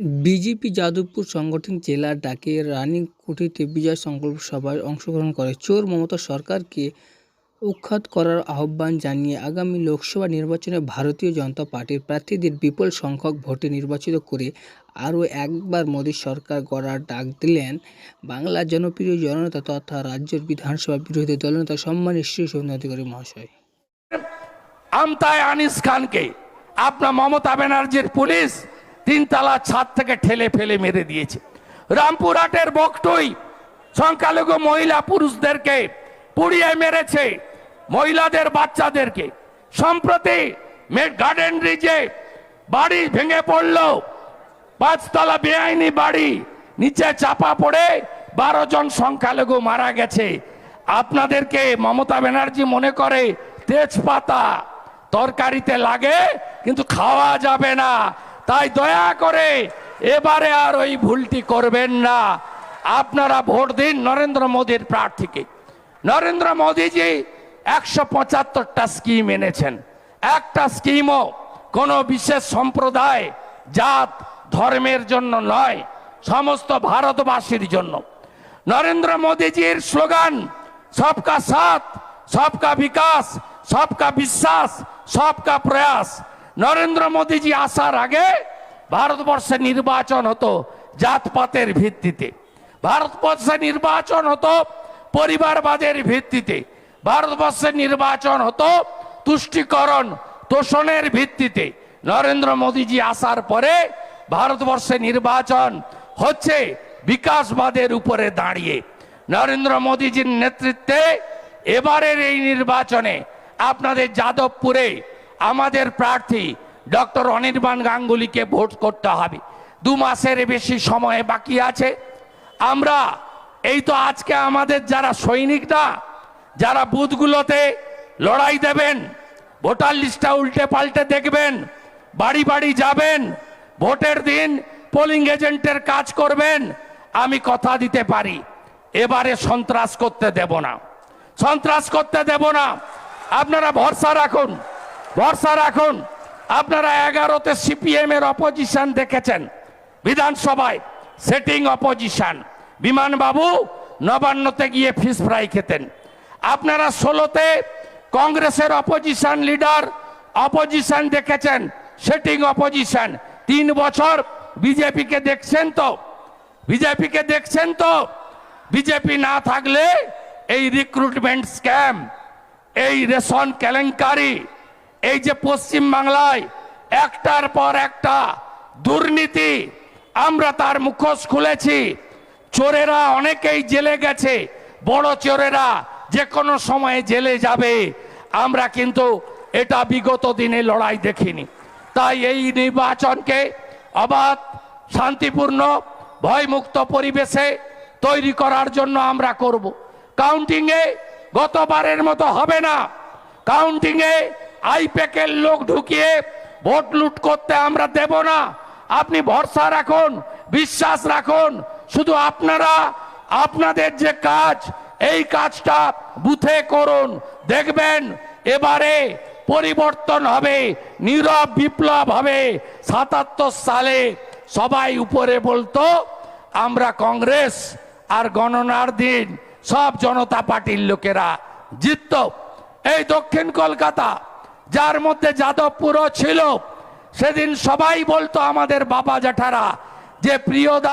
BJP Jadavpur সংগঠন জেলার ডাকে রানীকুঠিতে বিজয় সংকল্প সভায় অংশগ্রহণ করে। চোর মমতা সরকারকে উৎখাত করার আহ্বান জানিয়ে আগামী লোকসভা নির্বাচনে ভারতীয় জনতা পার্টির প্রার্থীদের বিপুল সংখ্যক ভোটে নির্বাচিত করে আরও একবার মোদী সরকার গড়ার ডাক দিলেন বাংলার জনপ্রিয় জননেতা তথা রাজ্যের বিধানসভা বিরোধী দলনেতা সম্মানীয় শ্রী সৌম্য অধিকারী মহাশয়। আমতায় আনিস খানকে, আপনার মমতা ব্যানার্জির পুলিশ তিনতলা ছাদ থেকে ঠেলে ফেলে মেরে দিয়েছে। রামপুরহাটের বকটুই সংখ্যালঘু মহিলা পুরুষদেরকে পুড়িয়ে মেরেছে, মহিলাদের বাচ্চাদেরকে। সম্প্রতি গার্ডেন রিজে বাড়ি ভেঙে পড়ল, পাঁচতলা বেআইনি বাড়ি নিচে চাপা পড়ে বারো জন সংখ্যালঘু মারা গেছে। আপনাদেরকে মমতা ব্যানার্জি মনে করে, তেজপাতা তরকারিতে লাগে, কিন্তু খাওয়া যাবে না। তাই দয়া করে এবারে আর ওই ভুলটি করবেন না। আপনারা ভোট দিন নরেন্দ্র মোদীর প্রার্থীকে। নরেন্দ্র মোদীজি একশো পঁচাত্তরটা স্কিম এনেছেন। একটা স্কিমও কোনো বিশেষ সম্প্রদায়, জাত, ধর্মের জন্য নয়, সমস্ত ভারতবাসীর জন্য। নরেন্দ্র মোদীজির স্লোগান, সবকা সাথ, সবকা বিকাশ, সবকা বিশ্বাস, সবকা প্রয়াস। নরেন্দ্র মোদীজি আসার আগে ভারতবর্ষে নির্বাচন হতো জাতপাতের ভিত্তিতে। ভারতবর্ষে নির্বাচন হতো পরিবারবাদের ভিত্তিতে। ভারতবর্ষের নির্বাচন হতো তুষ্টিকরণ তোষণের ভিত্তিতে। নরেন্দ্র মোদীজি আসার পরে ভারতবর্ষে নির্বাচন হচ্ছে বিকাশবাদের উপরে দাঁড়িয়ে। নরেন্দ্র মোদীজির নেতৃত্বে এবারের এই নির্বাচনে আপনাদের যাদবপুরে আমাদের প্রার্থী ডক্টর অনির্বাণ গাঙ্গুলিকে ভোট করতে হবে। দু মাসের বেশি সময় বাকি আছে। আমরা, এই তো আজকে আমাদের যারা সৈনিকরা, যারা বুথগুলোতে লড়াই দেবেন, ভোটার লিস্টটা উল্টে পাল্টে দেখবেন, বাড়ি বাড়ি যাবেন, ভোটের দিন পোলিং এজেন্টের কাজ করবেন, আমি কথা দিতে পারি। এবারে সন্ত্রাস করতে দেব না। সন্ত্রাস করতে দেব না। আপনারা ভরসা রাখুন। ভরসা রাখুন আপনারা এগারোতে সিপিএম এর অপোজিশন দেখেছেন, বিধানসভায় সেটিং অপোজিশন বিমানবাবু নবান্নতে গিয়ে ফিস ফ্রাই খেতেন। আপনারা ষোলোতে কংগ্রেসের অপোজিশন লিডার অপোজিশন দেখেছেন সেটিং অপোজিশন তিন বছর বিজেপিকে দেখছেন তো? বিজেপিকে দেখছেন তো? বিজেপি না থাকলে এই রিক্রুটমেন্ট স্ক্যাম এই রেশন কেলেঙ্কারি এই যে পশ্চিম বাংলায় একটার পর একটা দুর্নীতি, আমরা তার মুখোশ খুলেছি। চোরেরা অনেকেই জেলে গেছে, বড় চোরেরা যে কোনো সময়ে জেলে যাবে। আমরা কিন্তু এটা বিগত দিনে লড়াই দেখিনি। তাই এই নির্বাচনকে অবাধ, শান্তিপূর্ণ, ভয়মুক্ত পরিবেশে তৈরি করার জন্য আমরা করব। কাউন্টিংয়ে গতবারের মতো হবে না। কাউন্টিংয়ে আইপ্যাকের লোক ঢুকিয়ে ভোট লুট করতে আমরা দেব না। আপনি ভরসা রাখুন, বিশ্বাস রাখুন। শুধু আপনারা, আপনাদের যে কাজ, এই কাজটা বুথে করুন। দেখবেন এবারে পরিবর্তন হবে, নীরব বিপ্লব হবে। সাতাত্তর সালে সবাই উপরে বলতো, আমরা কংগ্রেস আর গণনার দিন সব জনতা পার্টির লোকেরা জিতত। এই দক্ষিণ কলকাতা যার মধ্যে যাদবপুরও ছিল সেদিন সবাই বলতো আমাদের বাবা জ্যাঠারা যে প্রিয়